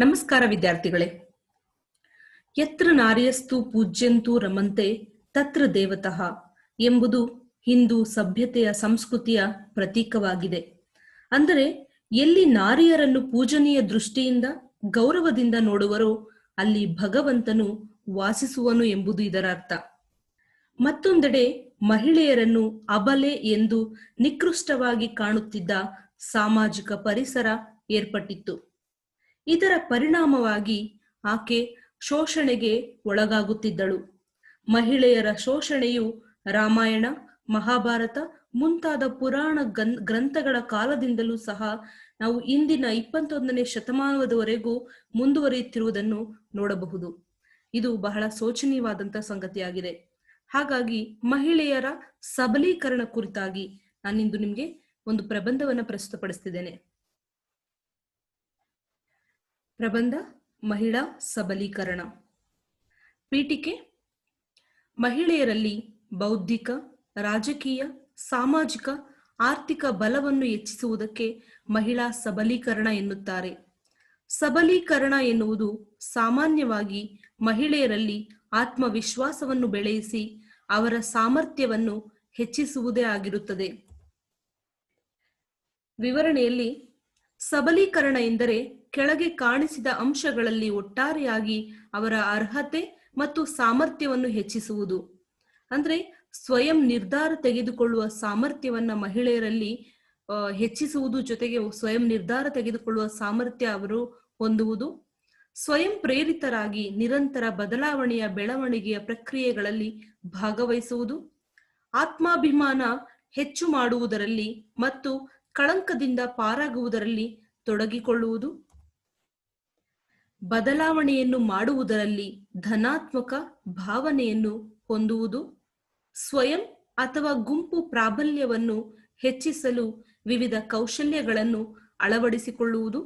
ನಮಸ್ಕಾರ ವಿದ್ಯಾರ್ಥಿಗಳೇ. ಯತ್ರ ನಾರಿಯಸ್ತು ಪೂಜ್ಯಂತು ರಮಂತೆ ತತ್ರ ದೇವತಃ ಎಂಬುದು ಹಿಂದೂ ಸಭ್ಯತೆಯ ಸಂಸ್ಕೃತಿಯ ಪ್ರತೀಕವಾಗಿದೆ. ಅಂದರೆ ಎಲ್ಲಿ ನಾರಿಯರನ್ನು ಪೂಜನೀಯ ದೃಷ್ಟಿಯಿಂದ, ಗೌರವದಿಂದ ನೋಡುವರೋ ಅಲ್ಲಿ ಭಗವಂತನು ವಾಸಿಸುವನು ಎಂಬುದು ಇದರ ಅರ್ಥ. ಮತ್ತೊಂದೆಡೆ ಮಹಿಳೆಯರನ್ನು ಅಬಲೆ ಎಂದು ನಿಕೃಷ್ಟವಾಗಿ ಕಾಣುತ್ತಿದ್ದ ಸಾಮಾಜಿಕ ಪರಿಸರ ಏರ್ಪಟ್ಟಿತ್ತು. ಇದರ ಪರಿಣಾಮವಾಗಿ ಆಕೆ ಶೋಷಣೆಗೆ ಒಳಗಾಗುತ್ತಿದ್ದಳು. ಮಹಿಳೆಯರ ಶೋಷಣೆಯು ರಾಮಾಯಣ, ಮಹಾಭಾರತ ಮುಂತಾದ ಪುರಾಣ ಗನ್, ಗ್ರಂಥಗಳ ಕಾಲದಿಂದಲೂ ಸಹ ನಾವು ಇಂದಿನ ಇಪ್ಪತ್ತೊಂದನೇ ಶತಮಾನದವರೆಗೂ ಮುಂದುವರಿಯುತ್ತಿರುವುದನ್ನು ನೋಡಬಹುದು. ಇದು ಬಹಳ ಶೋಚನೀಯವಾದಂತ ಸಂಗತಿಯಾಗಿದೆ. ಹಾಗಾಗಿ ಮಹಿಳೆಯರ ಸಬಲೀಕರಣ ಕುರಿತಾಗಿ ನಾನಿಂದು ನಿಮ್ಗೆ ಒಂದು ಪ್ರಬಂಧವನ್ನು ಪ್ರಸ್ತುತಪಡಿಸ್ತಿದ್ದೇನೆ. ಪ್ರಬಂಧ, ಮಹಿಳಾ ಸಬಲೀಕರಣ. ಪೀಠಿಕೆ, ಮಹಿಳೆಯರಲ್ಲಿ ಬೌದ್ಧಿಕ, ರಾಜಕೀಯ, ಸಾಮಾಜಿಕ, ಆರ್ಥಿಕ ಬಲವನ್ನು ಹೆಚ್ಚಿಸುವುದಕ್ಕೆ ಮಹಿಳಾ ಸಬಲೀಕರಣ ಎನ್ನುತ್ತಾರೆ. ಸಬಲೀಕರಣ ಎನ್ನುವುದು ಸಾಮಾನ್ಯವಾಗಿ ಮಹಿಳೆಯರಲ್ಲಿ ಆತ್ಮವಿಶ್ವಾಸವನ್ನು ಬೆಳೆಯಿಸಿ ಅವರ ಸಾಮರ್ಥ್ಯವನ್ನು ಹೆಚ್ಚಿಸುವುದೇ ಆಗಿರುತ್ತದೆ. ವಿವರಣೆಯಲ್ಲಿ ಸಬಲೀಕರಣ ಎಂದರೆ ಕೆಳಗೆ ಕಾಣಿಸಿದ ಅಂಶಗಳಲ್ಲಿ ಒಟ್ಟಾರೆಯಾಗಿ ಅವರ ಅರ್ಹತೆ ಮತ್ತು ಸಾಮರ್ಥ್ಯವನ್ನು ಹೆಚ್ಚಿಸುವುದು. ಅಂದ್ರೆ ಸ್ವಯಂ ನಿರ್ಧಾರ ತೆಗೆದುಕೊಳ್ಳುವ ಸಾಮರ್ಥ್ಯವನ್ನ ಮಹಿಳೆಯರಲ್ಲಿ ಹೆಚ್ಚಿಸುವುದು ಜೊತೆಗೆ ಸ್ವಯಂ ನಿರ್ಧಾರ ತೆಗೆದುಕೊಳ್ಳುವ ಸಾಮರ್ಥ್ಯ ಅವರು ಹೊಂದುವುದು. ಸ್ವಯಂ ಪ್ರೇರಿತರಾಗಿ ನಿರಂತರ ಬದಲಾವಣೆಯ ಬೆಳವಣಿಗೆಯ ಪ್ರಕ್ರಿಯೆಗಳಲ್ಲಿ ಭಾಗವಹಿಸುವುದು. ಆತ್ಮಾಭಿಮಾನ ಹೆಚ್ಚು ಮಾಡುವುದರಲ್ಲಿ ಮತ್ತು ಕಳಂಕದಿಂದ ಪಾರಾಗುವುದರಲ್ಲಿ ತೊಡಗಿಕೊಳ್ಳುವುದು. ಬದಲಾವಣೆಯನ್ನು ಮಾಡುವುದರಲ್ಲಿ ಧನಾತ್ಮಕ ಭಾವನೆಯನ್ನು ಹೊಂದುವುದು, ಸ್ವಯಂ ಅಥವಾ ಗುಂಪು ಪ್ರಾಬಲ್ಯವನ್ನು ಹೆಚ್ಚಿಸಲು ವಿವಿಧ ಕೌಶಲ್ಯಗಳನ್ನು ಅಳವಡಿಸಿಕೊಳ್ಳುವುದು,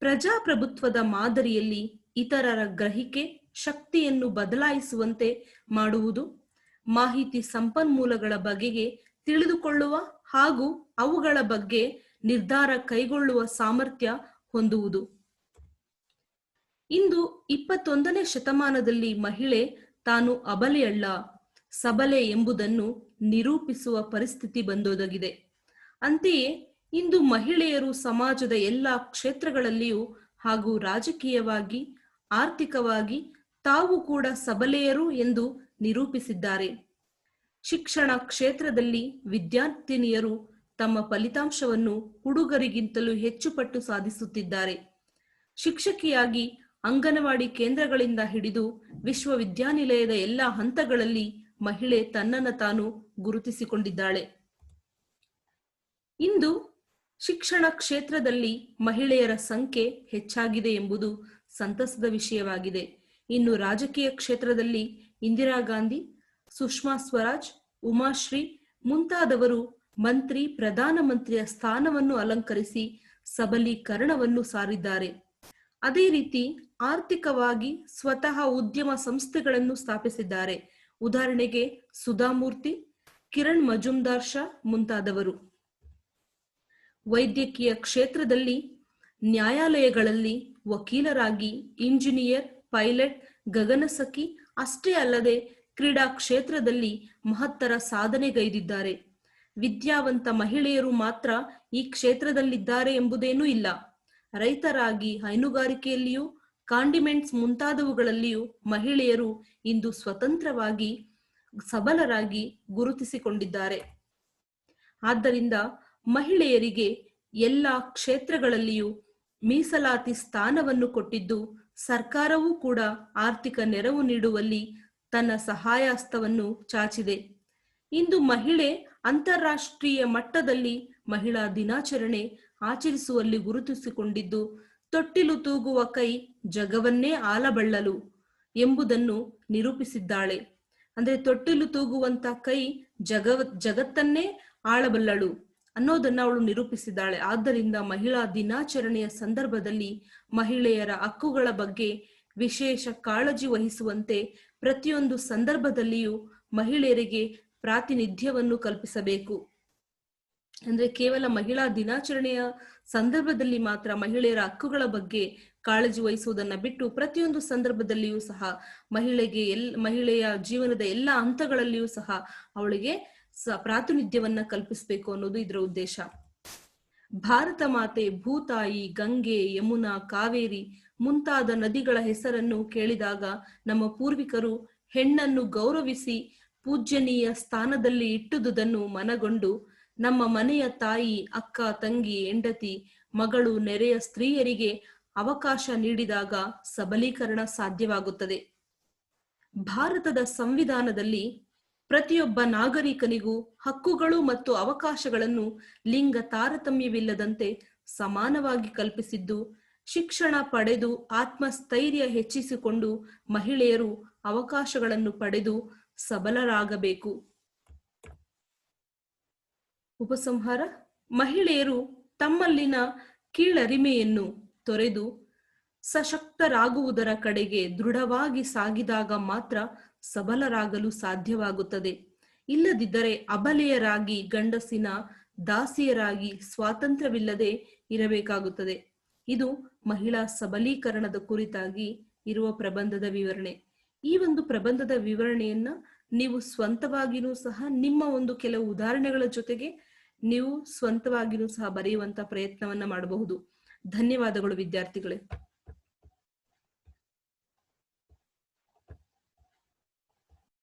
ಪ್ರಜಾಪ್ರಭುತ್ವದ ಮಾದರಿಯಲ್ಲಿ ಇತರರ ಗ್ರಹಿಕೆ ಶಕ್ತಿಯನ್ನು ಬದಲಾಯಿಸುವಂತೆ ಮಾಡುವುದು, ಮಾಹಿತಿ ಸಂಪನ್ಮೂಲಗಳ ಬಗೆಗೆ ತಿಳಿದುಕೊಳ್ಳುವ ಹಾಗೂ ಅವುಗಳ ಬಗ್ಗೆ ನಿರ್ಧಾರ ಕೈಗೊಳ್ಳುವ ಸಾಮರ್ಥ್ಯ ಹೊಂದುವುದು. ಇಂದು ಇಪ್ಪತ್ತೊಂದನೇ ಶತಮಾನದಲ್ಲಿ ಮಹಿಳೆ ತಾನು ಅಬಲೆಯಲ್ಲ. ಸಬಲೆ ಎಂಬುದನ್ನು ನಿರೂಪಿಸುವ ಪರಿಸ್ಥಿತಿ ಬಂದೊದಗಿದೆ. ಅಂತೆಯೇ ಇಂದು ಮಹಿಳೆಯರು ಸಮಾಜದ ಎಲ್ಲ ಕ್ಷೇತ್ರಗಳಲ್ಲಿಯೂ ಹಾಗೂ ರಾಜಕೀಯವಾಗಿ, ಆರ್ಥಿಕವಾಗಿ ತಾವು ಕೂಡ ಸಬಲೆಯರು ಎಂದು ನಿರೂಪಿಸಿದ್ದಾರೆ. ಶಿಕ್ಷಣ ಕ್ಷೇತ್ರದಲ್ಲಿ ವಿದ್ಯಾರ್ಥಿನಿಯರು ತಮ್ಮ ಫಲಿತಾಂಶವನ್ನು ಹುಡುಗರಿಗಿಂತಲೂ ಹೆಚ್ಚು ಪಟ್ಟು ಸಾಧಿಸುತ್ತಿದ್ದಾರೆ. ಶಿಕ್ಷಕಿಯಾಗಿ ಅಂಗನವಾಡಿ ಕೇಂದ್ರಗಳಿಂದ ಹಿಡಿದು ವಿಶ್ವವಿದ್ಯಾನಿಲಯದ ಎಲ್ಲ ಹಂತಗಳಲ್ಲಿ ಮಹಿಳೆ ತನ್ನನ್ನು ತಾನು ಗುರುತಿಸಿಕೊಂಡಿದ್ದಾಳೆ. ಇಂದು ಶಿಕ್ಷಣ ಕ್ಷೇತ್ರದಲ್ಲಿ ಮಹಿಳೆಯರ ಸಂಖ್ಯೆ ಹೆಚ್ಚಾಗಿದೆ ಎಂಬುದು ಸಂತಸದ ವಿಷಯವಾಗಿದೆ. ಇನ್ನು ರಾಜಕೀಯ ಕ್ಷೇತ್ರದಲ್ಲಿ ಇಂದಿರಾ ಗಾಂಧಿ, ಸುಷ್ಮಾ ಸ್ವರಾಜ್, ಉಮಾಶ್ರೀ ಮುಂತಾದವರು ಮಂತ್ರಿ, ಪ್ರಧಾನಮಂತ್ರಿಯ ಸ್ಥಾನವನ್ನು ಅಲಂಕರಿಸಿ ಸಬಲೀಕರಣವನ್ನು ಸಾರಿದ್ದಾರೆ. ಅದೇ ರೀತಿ ಆರ್ಥಿಕವಾಗಿ ಸ್ವತಃ ಉದ್ಯಮ ಸಂಸ್ಥೆಗಳನ್ನು ಸ್ಥಾಪಿಸಿದ್ದಾರೆ. ಉದಾಹರಣೆಗೆ ಸುಧಾಮೂರ್ತಿ, ಕಿರಣ್ ಮಜುಮ್ದಾರ್ ಶಾ ಮುಂತಾದವರು. ವೈದ್ಯಕೀಯ ಕ್ಷೇತ್ರದಲ್ಲಿ ನ್ಯಾಯಾಲಯಗಳಲ್ಲಿ ವಕೀಲರಾಗಿ ಇಂಜಿನಿಯರ್, ಪೈಲಟ್, ಗಗನಸಖಿ ಅಷ್ಟೇ ಅಲ್ಲದೆ ಕ್ರೀಡಾ ಕ್ಷೇತ್ರದಲ್ಲಿ ಮಹತ್ತರ ಸಾಧನೆಗೈದಿದ್ದಾರೆ. ವಿದ್ಯಾವಂತ ಮಹಿಳೆಯರು ಮಾತ್ರ ಈ ಕ್ಷೇತ್ರದಲ್ಲಿದ್ದಾರೆ ಎಂಬುದೇನೂ ಇಲ್ಲ. ರೈತರಾಗಿ ಹೈನುಗಾರಿಕೆಯಲ್ಲಿಯೂ, ಕಾಂಡಿಮೆಂಟ್ಸ್ ಮುಂತಾದವುಗಳಲ್ಲಿಯೂ ಮಹಿಳೆಯರು ಇಂದು ಸ್ವತಂತ್ರವಾಗಿ, ಸಬಲರಾಗಿ ಗುರುತಿಸಿಕೊಂಡಿದ್ದಾರೆ. ಆದ್ದರಿಂದ ಮಹಿಳೆಯರಿಗೆ ಎಲ್ಲ ಕ್ಷೇತ್ರಗಳಲ್ಲಿಯೂ ಮೀಸಲಾತಿ ಸ್ಥಾನವನ್ನು ಕೊಟ್ಟಿದ್ದು, ಸರ್ಕಾರವೂ ಕೂಡ ಆರ್ಥಿಕ ನೆರವು ನೀಡುವಲ್ಲಿ ತನ್ನ ಸಹಾಯಹಸ್ತವನ್ನು ಚಾಚಿದೆ. ಇಂದು ಮಹಿಳೆ ಅಂತಾರಾಷ್ಟ್ರೀಯ ಮಟ್ಟದಲ್ಲಿ ಮಹಿಳಾ ದಿನಾಚರಣೆ ಆಚರಿಸುವಲ್ಲಿ ಗುರುತಿಸಿಕೊಂಡಿದ್ದು ತೊಟ್ಟಿಲು ತೂಗುವ ಕೈ ಜಗವನ್ನೇ ಆಲಬಳ್ಳಲು ಎಂಬುದನ್ನು ನಿರೂಪಿಸಿದ್ದಾಳೆ. ಅಂದ್ರೆ ತೊಟ್ಟಿಲು ತೂಗುವಂತ ಕೈ ಜಗ ಜಗತ್ತನ್ನೇ ಆಳಬಲ್ಲಳು ಅನ್ನೋದನ್ನ ಅವಳು ನಿರೂಪಿಸಿದ್ದಾಳೆ. ಆದ್ದರಿಂದ ಮಹಿಳಾ ದಿನಾಚರಣೆಯ ಸಂದರ್ಭದಲ್ಲಿ ಮಹಿಳೆಯರ ಹಕ್ಕುಗಳ ಬಗ್ಗೆ ವಿಶೇಷ ಕಾಳಜಿ ವಹಿಸುವಂತೆ ಪ್ರತಿಯೊಂದು ಸಂದರ್ಭದಲ್ಲಿಯೂ ಮಹಿಳೆಯರಿಗೆ ಪ್ರಾತಿನಿಧ್ಯವನ್ನು ಕಲ್ಪಿಸಬೇಕು. ಅಂದ್ರೆ ಕೇವಲ ಮಹಿಳಾ ದಿನಾಚರಣೆಯ ಸಂದರ್ಭದಲ್ಲಿ ಮಾತ್ರ ಮಹಿಳೆಯರ ಹಕ್ಕುಗಳ ಬಗ್ಗೆ ಕಾಳಜಿ ವಹಿಸುವುದನ್ನ ಬಿಟ್ಟು ಪ್ರತಿಯೊಂದು ಸಂದರ್ಭದಲ್ಲಿಯೂ ಸಹ ಮಹಿಳೆಗೆ ಎಲ್, ಮಹಿಳೆಯ ಜೀವನದ ಎಲ್ಲ ಹಂತಗಳಲ್ಲಿಯೂ ಸಹ ಅವಳಿಗೆ ಪ್ರಾತಿನಿಧ್ಯವನ್ನ ಕಲ್ಪಿಸಬೇಕು ಅನ್ನೋದು ಇದರ ಉದ್ದೇಶ. ಭಾರತ ಮಾತೆ ಭೂತಾಯಿ, ಗಂಗೆ, ಯಮುನಾ, ಕಾವೇರಿ ಮುಂತಾದ ನದಿಗಳ ಹೆಸರನ್ನು ಕೇಳಿದಾಗ ನಮ್ಮ ಪೂರ್ವಿಕರು ಹೆಣ್ಣನ್ನು ಗೌರವಿಸಿ ಪೂಜ್ಯನೀಯ ಸ್ಥಾನದಲ್ಲಿ ಇಟ್ಟುದುದನ್ನು ಮನಗೊಂಡು ನಮ್ಮ ಮನೆಯ ತಾಯಿ, ಅಕ್ಕ, ತಂಗಿ, ಹೆಂಡತಿ, ಮಗಳು, ನೆರೆಯ ಸ್ತ್ರೀಯರಿಗೆ ಅವಕಾಶ ನೀಡಿದಾಗ ಸಬಲೀಕರಣ ಸಾಧ್ಯವಾಗುತ್ತದೆ. ಭಾರತದ ಸಂವಿಧಾನದಲ್ಲಿ ಪ್ರತಿಯೊಬ್ಬ ನಾಗರಿಕನಿಗೂ ಹಕ್ಕುಗಳು ಮತ್ತು ಅವಕಾಶಗಳನ್ನು ಲಿಂಗ ತಾರತಮ್ಯವಿಲ್ಲದಂತೆ ಸಮಾನವಾಗಿ ಕಲ್ಪಿಸಿದ್ದು, ಶಿಕ್ಷಣ ಪಡೆದು ಆತ್ಮಸ್ಥೈರ್ಯ ಹೆಚ್ಚಿಸಿಕೊಂಡು ಮಹಿಳೆಯರು ಅವಕಾಶಗಳನ್ನು ಪಡೆದು ಸಬಲರಾಗಬೇಕು. ಉಪಸಂಹಾರ, ಮಹಿಳೆಯರು ತಮ್ಮಲ್ಲಿನ ಕೀಳರಿಮೆಯನ್ನು ತೊರೆದು ಸಶಕ್ತರಾಗುವುದರ ಕಡೆಗೆ ದೃಢವಾಗಿ ಸಾಗಿದಾಗ ಮಾತ್ರ ಸಬಲರಾಗಲು ಸಾಧ್ಯವಾಗುತ್ತದೆ. ಇಲ್ಲದಿದ್ದರೆ ಅಬಲೆಯರಾಗಿ, ಗಂಡಸಿನ ದಾಸಿಯರಾಗಿ ಸ್ವಾತಂತ್ರ್ಯವಿಲ್ಲದೆ ಇರಬೇಕಾಗುತ್ತದೆ. ಇದು ಮಹಿಳಾ ಸಬಲೀಕರಣದ ಕುರಿತಾಗಿ ಇರುವ ಪ್ರಬಂಧದ ವಿವರಣೆ. ಈ ಒಂದು ಪ್ರಬಂಧದ ವಿವರಣೆಯನ್ನ ನೀವು ಸ್ವಂತವಾಗಿನೂ ಸಹ ನಿಮ್ಮ ಒಂದು ಕೆಲವು ಉದಾಹರಣೆಗಳ ಜೊತೆಗೆ ನೀವು ಸ್ವಂತವಾಗಿಯೂ ಸಹ ಬರೆಯುವಂತ ಪ್ರಯತ್ನವನ್ನ ಮಾಡಬಹುದು. ಧನ್ಯವಾದಗಳು ವಿದ್ಯಾರ್ಥಿಗಳೇ.